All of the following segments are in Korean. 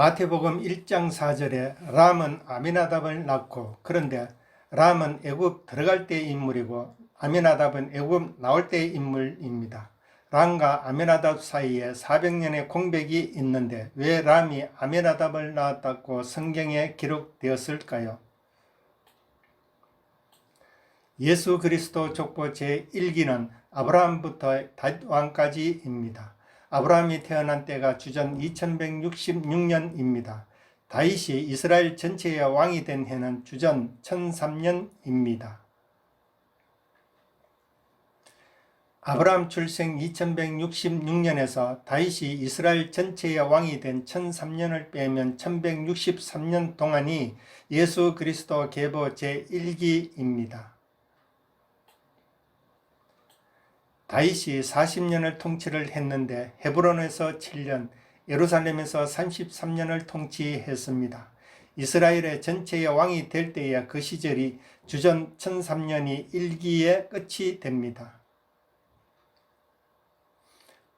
마태복음 1장 4절에 람은 아미나답을 낳고 그런데 람은 애굽 들어갈 때의 인물이고 아미나답은 애굽 나올 때의 인물입니다. 람과 아미나답 사이에 400년의 공백이 있는데 왜 람이 아미나답을 낳았다고 성경에 기록되었을까요? 예수 그리스도 족보 제1기는 아브라함부터 다윗 왕까지입니다. 아브라함이 태어난 때가 주전 2166년입니다. 다윗이 이스라엘 전체의 왕이 된 해는 주전 1003년입니다. 아브라함 출생 2166년에서 다윗이 이스라엘 전체의 왕이 된 1003년을 빼면 1163년 동안이 예수 그리스도 계보 제1기입니다. 다윗이 40년을 통치를 했는데 헤브론에서 7년, 예루살렘에서 33년을 통치했습니다. 이스라엘의 전체의 왕이 될 때에 그 시절이 주전 1003년이 일기의 끝이 됩니다.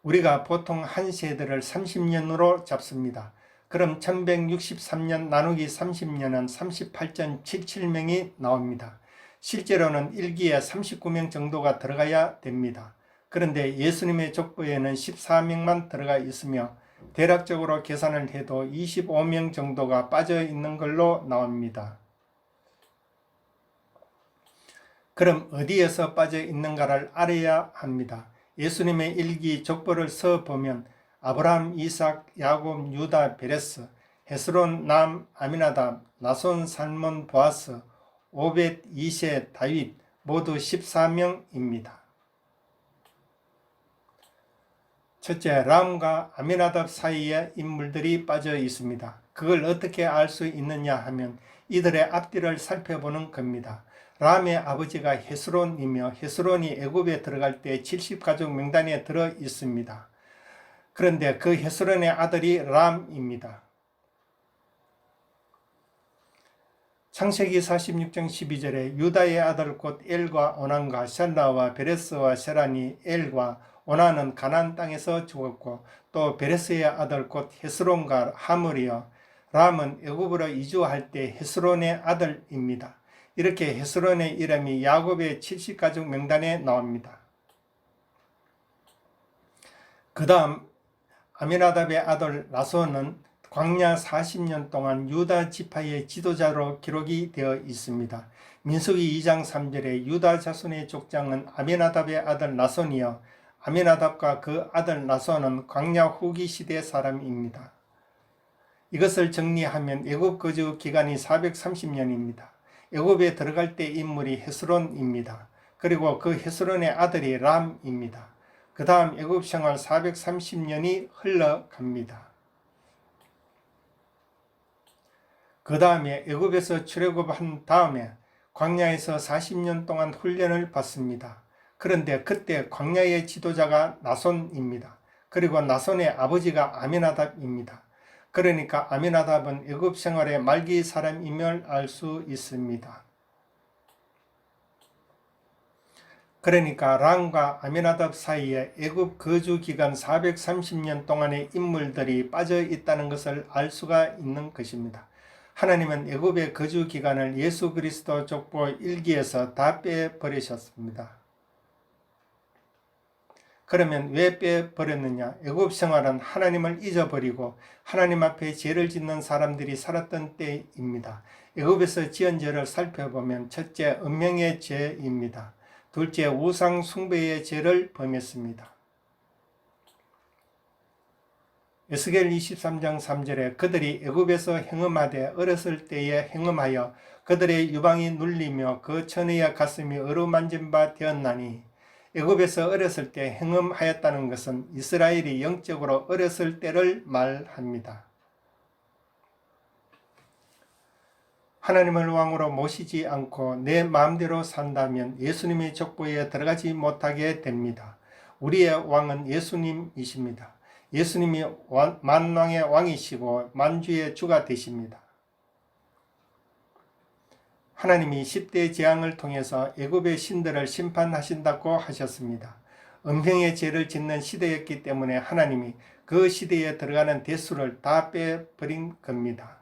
우리가 보통 한 세대를 30년으로 잡습니다. 그럼 1163년 나누기 30년은 38.77명이 나옵니다. 실제로는 일기에 39명 정도가 들어가야 됩니다. 그런데 예수님의 족보에는 14명만 들어가 있으며 대략적으로 계산을 해도 25명 정도가 빠져 있는 걸로 나옵니다. 그럼 어디에서 빠져 있는가를 알아야 합니다. 예수님의 일기 족보를 써 보면 아브라함, 이삭, 야곱, 유다, 베레스, 헤스론, 남, 아미나답, 나손, 살몬, 보아스, 오벳, 이세, 다윗 모두 14명입니다. 첫째, 람과 아미나답 사이에 인물들이 빠져 있습니다. 그걸 어떻게 알 수 있느냐 하면 이들의 앞뒤를 살펴보는 겁니다. 람의 아버지가 헤스론이며 헤스론이 애굽에 들어갈 때 70가족 명단에 들어 있습니다. 그런데 그 헤스론의 아들이 람입니다. 창세기 46장 12절에 유다의 아들 곧 엘과 오난과 샬라와 베레스와 세란이 엘과 오나는 가나안 땅에서 죽었고 또 베레스의 아들 곧 헤스론과 하물이요 람은 애굽으로 이주할 때 헤스론의 아들입니다. 이렇게 헤스론의 이름이 야곱의 70가족 명단에 나옵니다. 그 다음 아미나답의 아들 나손은 광야 40년 동안 유다 지파의 지도자로 기록이 되어 있습니다. 민수기 2장 3절에 유다 자손의 족장은 아미나답의 아들 나손이요 아미나답과 그 아들 나손은 광야 후기 시대 사람입니다. 이것을 정리하면 애굽 거주 기간이 430년입니다. 애굽에 들어갈 때 인물이 헤스론입니다. 그리고 그 헤스론의 아들이 람입니다. 그 다음 애굽 생활 430년이 흘러갑니다. 그 다음에 애굽에서 출애굽한 다음에 광야에서 40년 동안 훈련을 받습니다. 그런데 그때 광야의 지도자가 나손입니다. 그리고 나손의 아버지가 아미나답입니다. 그러니까 아미나답은 애굽 생활의 말기 사람임을 알 수 있습니다. 그러니까 랑과 아미나답 사이에 애굽 거주 기간 430년 동안의 인물들이 빠져 있다는 것을 알 수가 있는 것입니다. 하나님은 애굽의 거주 기간을 예수 그리스도 족보 1기에서 다 빼버리셨습니다. 그러면 왜 빼버렸느냐? 애굽 생활은 하나님을 잊어버리고 하나님 앞에 죄를 짓는 사람들이 살았던 때입니다. 애굽에서 지은 죄를 살펴보면 첫째 은명의 죄입니다. 둘째 우상 숭배의 죄를 범했습니다. 에스겔 23장 3절에 그들이 애굽에서 행음하되 어렸을 때에 행음하여 그들의 유방이 눌리며 그 천의 가슴이 어루만진 바 되었나니 애굽에서 어렸을 때 행음하였다는 것은 이스라엘이 영적으로 어렸을 때를 말합니다. 하나님을 왕으로 모시지 않고 내 마음대로 산다면 예수님의 족보에 들어가지 못하게 됩니다. 우리의 왕은 예수님이십니다. 예수님이 만왕의 왕이시고 만주의 주가 되십니다. 하나님이 10대 재앙을 통해서 애굽의 신들을 심판하신다고 하셨습니다. 음행의 죄를 짓는 시대였기 때문에 하나님이 그 시대에 들어가는 대수를 다 빼버린 겁니다.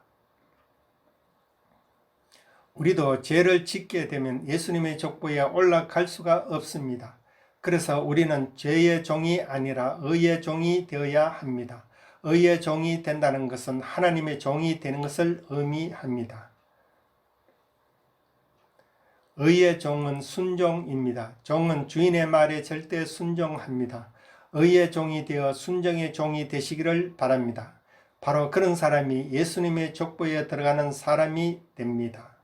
우리도 죄를 짓게 되면 예수님의 족보에 올라갈 수가 없습니다. 그래서 우리는 죄의 종이 아니라 의의 종이 되어야 합니다. 의의 종이 된다는 것은 하나님의 종이 되는 것을 의미합니다. 의의 종은 순종입니다. 종은 주인의 말에 절대 순종합니다. 의의 종이 되어 순종의 종이 되시기를 바랍니다. 바로 그런 사람이 예수님의 족보에 들어가는 사람이 됩니다.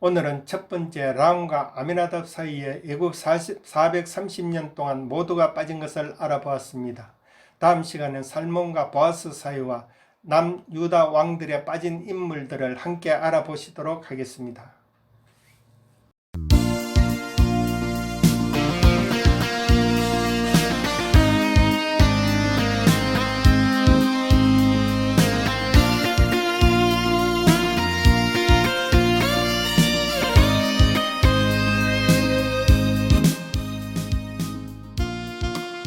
오늘은 첫 번째 라운과 아미나답 사이에 애국 40, 430년 동안 모두가 빠진 것을 알아보았습니다. 다음 시간엔 살몬과 보아스 사이와 남유다 왕들의 빠진 인물들을 함께 알아보시도록 하겠습니다.